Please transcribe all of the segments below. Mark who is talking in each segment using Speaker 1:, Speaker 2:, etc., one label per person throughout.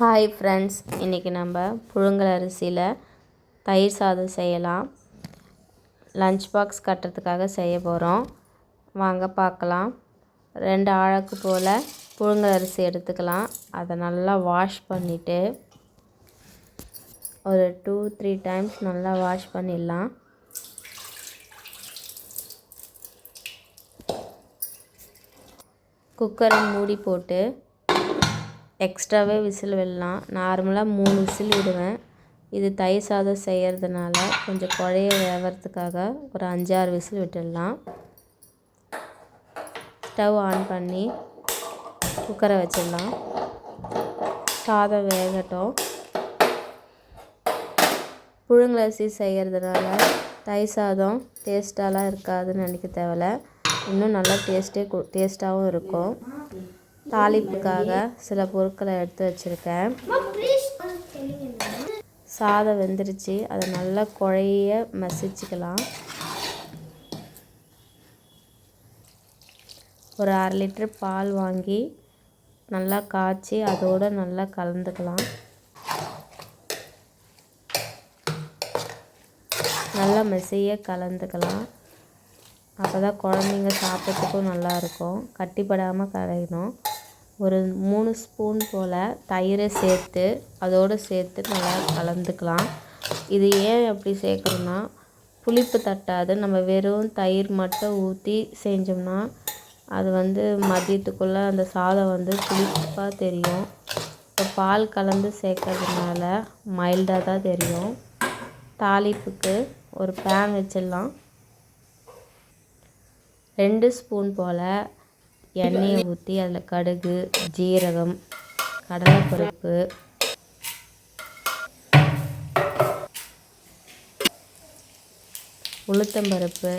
Speaker 1: Hi friends இன்றைக்கி நம்ம புழுங்கல் அரிசியில் தயிர் சாதம் செய்யலாம். லஞ்ச் பாக்ஸ் கட்டுறதுக்காக செய்ய போகிறோம் வாங்க பார்க்கலாம். ரெண்டு ஆழக்கு போல் புழுங்கல் அரிசி எடுத்துக்கலாம். அதை நல்லா வாஷ் பண்ணிவிட்டு ஒரு டூ த்ரீ டைம்ஸ் நல்லா வாஷ் பண்ணிடலாம். குக்கரை மூடி போட்டு எக்ஸ்ட்ராவே விசில் விடலாம். நார்மலாக மூணு விசில் விடுவேன். இது தயிர் சாதம் செய்கிறதுனால கொஞ்சம் குழைய வேகிறதுக்காக ஒரு அஞ்சாறு விசில் விட்டுடலாம். ஸ்டவ் ஆன் பண்ணி குக்கரை வச்சிடலாம். சாதம் வேகட்டும். புழுங்கலரிசி செய்கிறதுனால தயிர் சாதம் டேஸ்ட்டாலாம் இருக்காதுன்னு நினைக்க தேவையில்ல இன்னும் நல்லா டேஸ்ட்டே டேஸ்ட்டாகவும் இருக்கும். தாளிப்புக்காக சில பொருட்களை எடுத்து வச்சுருக்கேன். சாதம் வெந்துருச்சு. அதை நல்லா குழைய மசிச்சுக்கலாம். ஒரு அரை லிட்டர் பால் வாங்கி நல்லா காய்ச்சி அதோடு நல்லா கலந்துக்கலாம். நல்லா மெசைய கலந்துக்கலாம். அப்போ தான் குழந்தைங்க சாப்பிட்றதுக்கும் நல்லாயிருக்கும் கட்டிப்படாமல் கரையணும். ஒரு மூணு ஸ்பூன் போல் தயிரை சேர்த்து அதோடு சேர்த்து நல்லா கலந்துக்கலாம். இது ஏன் அப்படி சேர்க்குறோன்னா புளிப்பு தட்டாது. நம்ம வெறும் தயிர் மட்டும் ஊற்றி செஞ்சோம்னா அது வந்து மதியத்துக்குள்ளே அந்த சாதம் வந்து புளிப்பாக தெரியும். இப்போ பால் கலந்து சேர்க்கறதுனால மைல்டாக தான் தெரியும். தாளிப்புக்கு ஒரு பேன் வச்சிடலாம். ரெண்டு ஸ்பூன் போல் எண்ணெயை ஊற்றி அதில் கடுகு ஜீரகம் கடலைப்பருப்பு உளுத்தம்பருப்பு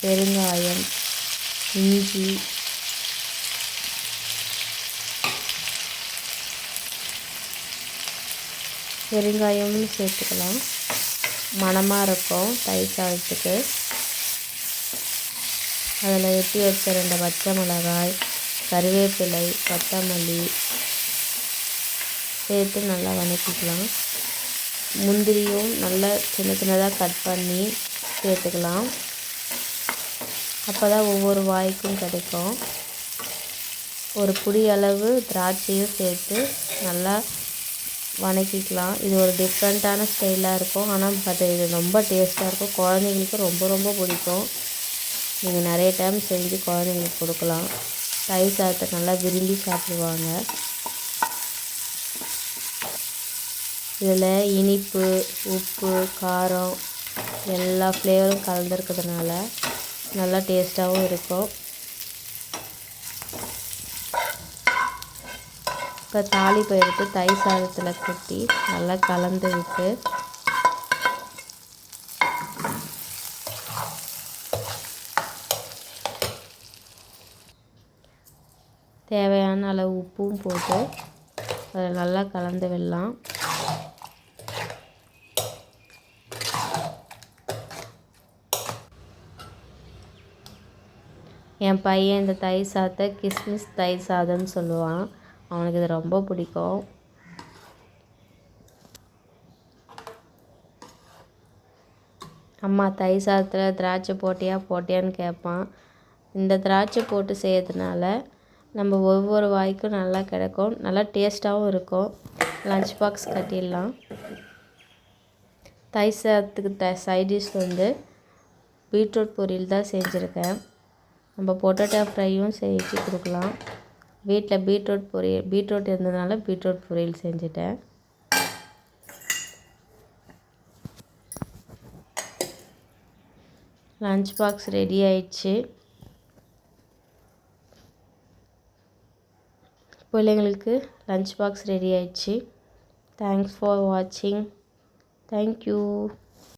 Speaker 1: பெருங்காயம் இஞ்சி பெருங்காயமும் சேர்த்துக்கலாம். மணமாக இருக்கும் தயிர் சாதத்துக்கு. அதில் வெட்டி வச்ச ரெண்டு பச்சை மிளகாய் கருவேப்பிலை கொத்தமல்லி சேர்த்து நல்லா வதக்கிக்கலாம். முந்திரியும் நல்லா சின்ன சின்னதாக கட் பண்ணி சேர்த்துக்கலாம். அப்போ தான் ஒவ்வொரு வாய்க்கும் கிடைக்கும். ஒரு புடி அளவு திராட்சையும் சேர்த்து நல்லா வதக்கிக்கலாம் இது ஒரு டிஃப்ரெண்ட்டான ஸ்டைலாக இருக்கும். ஆனால் அது இது ரொம்ப டேஸ்ட்டாக இருக்கும். குழந்தைங்களுக்கு ரொம்ப ரொம்ப பிடிக்கும். நீங்கள் நிறைய டைம் செஞ்சு குழந்தைங்களுக்கு கொடுக்கலாம். தயிர் சாதத்தை நல்லா விரும்பி சாப்பிடுவாங்க. இதில் இனிப்பு உப்பு காரம் எல்லா ஃப்ளேவரும் கலந்துருக்கிறதுனால நல்லா டேஸ்ட்டாகவும் இருக்கும். இப்போ தாளிப்பை எடுத்து தயிர் சாதத்தில் கொட்டி நல்லா கலந்து விட்டு தேவையான அளவு உப்பும் போட்டு அதை நல்லா கலந்து விடலாம். என் பையன் இந்த தயிர் சாதத்தை கிஸ்மிஸ் தயிர் சாதம்னு சொல்லுவான். அவனுக்கு இது ரொம்ப பிடிக்கும். அம்மா தயிர் சாதத்தில் திராட்சை போட்டியா போட்டியான்னு கேட்பான். இந்த திராட்சை போட்டு செய்யறதுனால நம்ம ஒவ்வொரு வாய்க்கும் நல்லா கிடைக்கும். நல்லா டேஸ்ட்டாகவும் இருக்கும். லஞ்ச் பாக்ஸ் கட்டிடலாம். தயிர் சாதத்துக்கு த சைடிஷ் வந்து பீட்ரூட் பொரியல் தான் செஞ்சுருக்கேன். நம்ம பொட்டேட்டோ ஃப்ரையும் செஞ்சு கொடுக்கலாம். வீட்டில் பீட்ரூட் பொரியல் பீட்ரூட் இருந்ததுனால பீட்ரூட் பொரியல் செஞ்சுட்டேன். லஞ்ச் பாக்ஸ் ரெடி ஆயிடுச்சு. பிள்ளைங்களுக்கு லஞ்ச் பாக்ஸ் ரெடி ஆயிடுச்சு தேங்க்ஸ் ஃபார் வாட்சிங் தேங்க்யூ